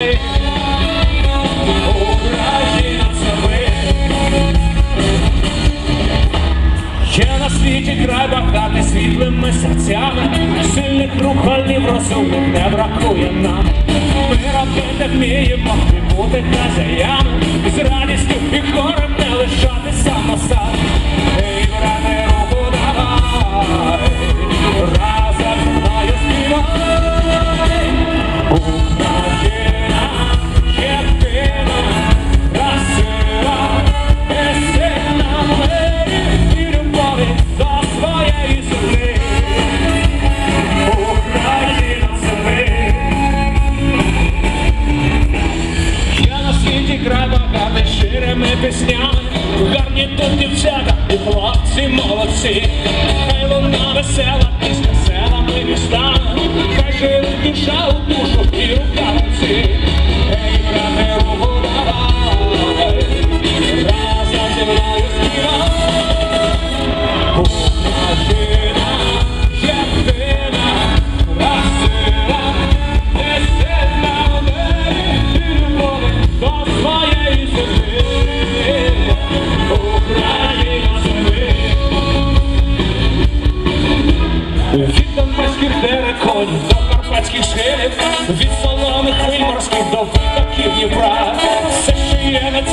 Українцями Є на світі край багатий світлими серцями, сильних руханів розумних не бракує нам. Ми робити вміємо і бути хазяями.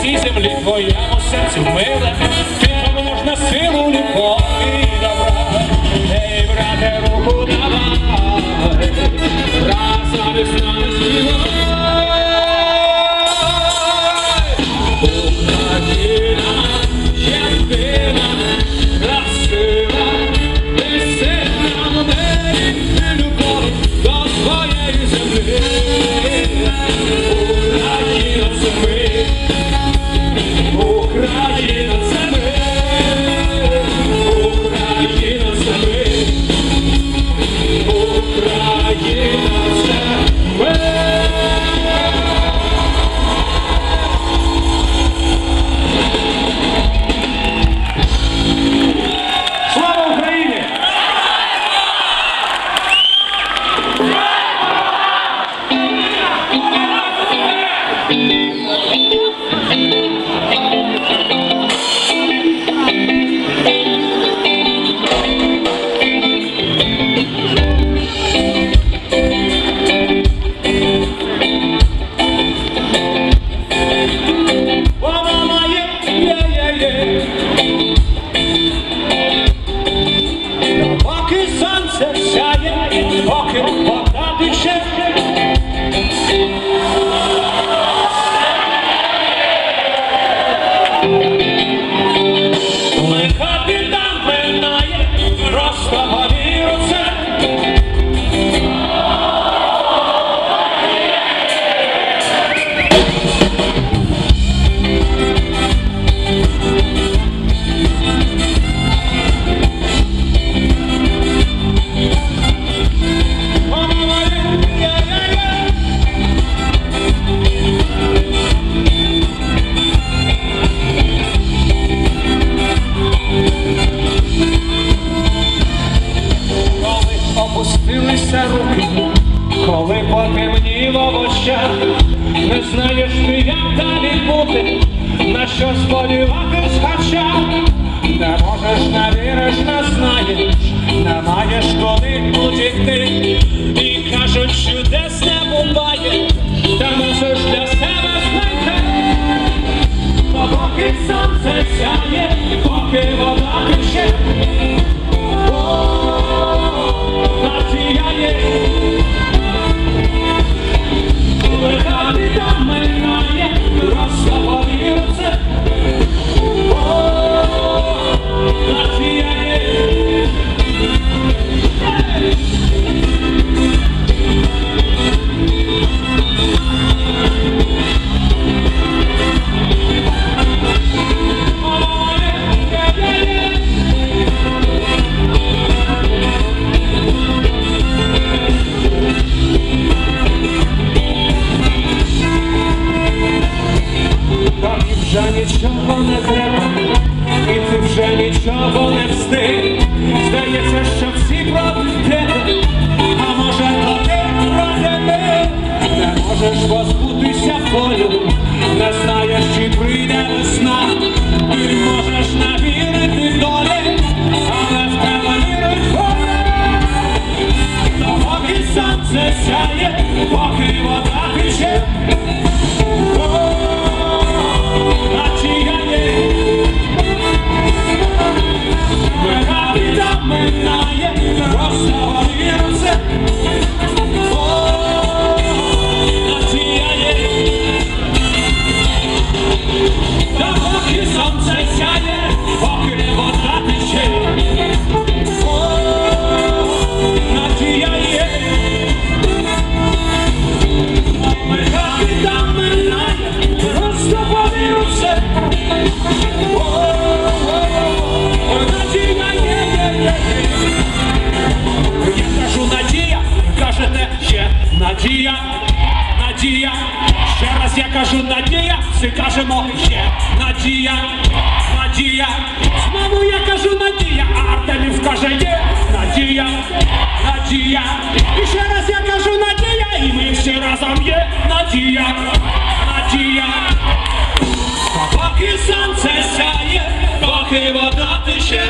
She's Emily, vogliamo senza un знаєш, коли утікти, і кажуть, чудес не буває, та мусиш для себе знайти, бо поки сонце сяє. нічого не треба, і ти вже нічого не встиг. Здається, що всі проти тебе, а може то ти проти мене, не можеш позбутися болю, не знаєш, чи прийде весна, ти можеш навірити. Я кажу Надія, всі кажемо ще Надія, Надія. Знову я кажу Надія, а Артемів каже є Надія, Надія. І ще раз я кажу Надія, і ми всі разом є Надія, Надія. Поки сонце сяє, поки вода тече.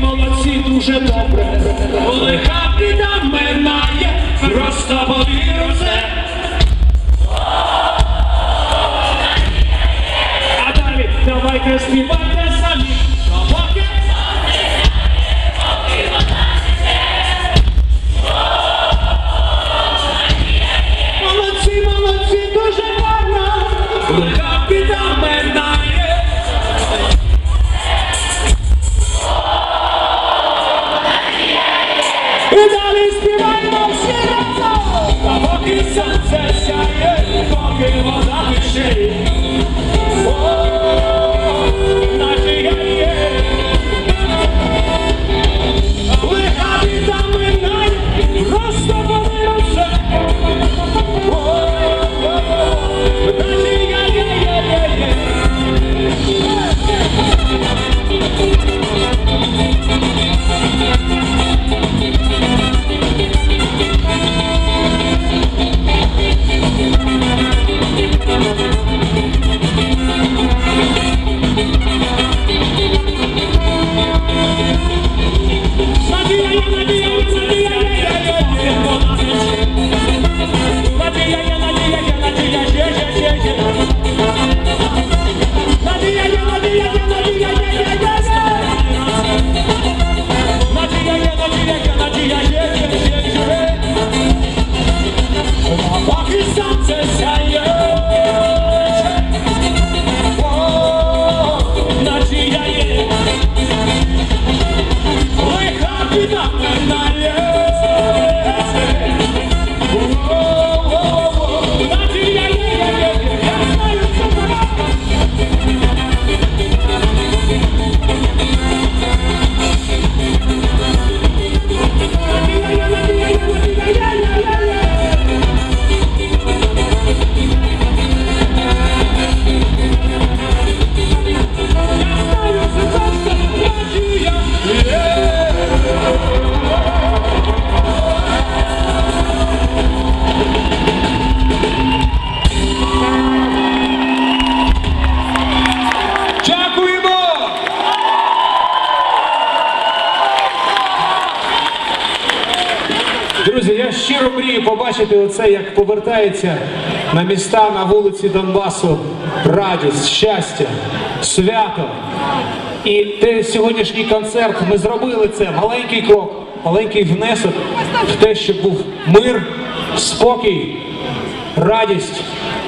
Молодці, дуже добре. коли біда минає, просто повір це. А далі давайте співайте є, щиро мрію побачити оце, як повертається на міста на вулиці Донбасу радість, щастя, свято. І те сьогоднішній концерт ми зробили це маленький крок, маленький внесок в те, щоб був мир, спокій, радість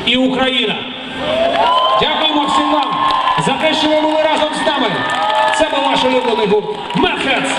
і Україна. Дякуємо всім вам за те, що ви були разом з нами. Це був ваш улюблений гурт Медхедс.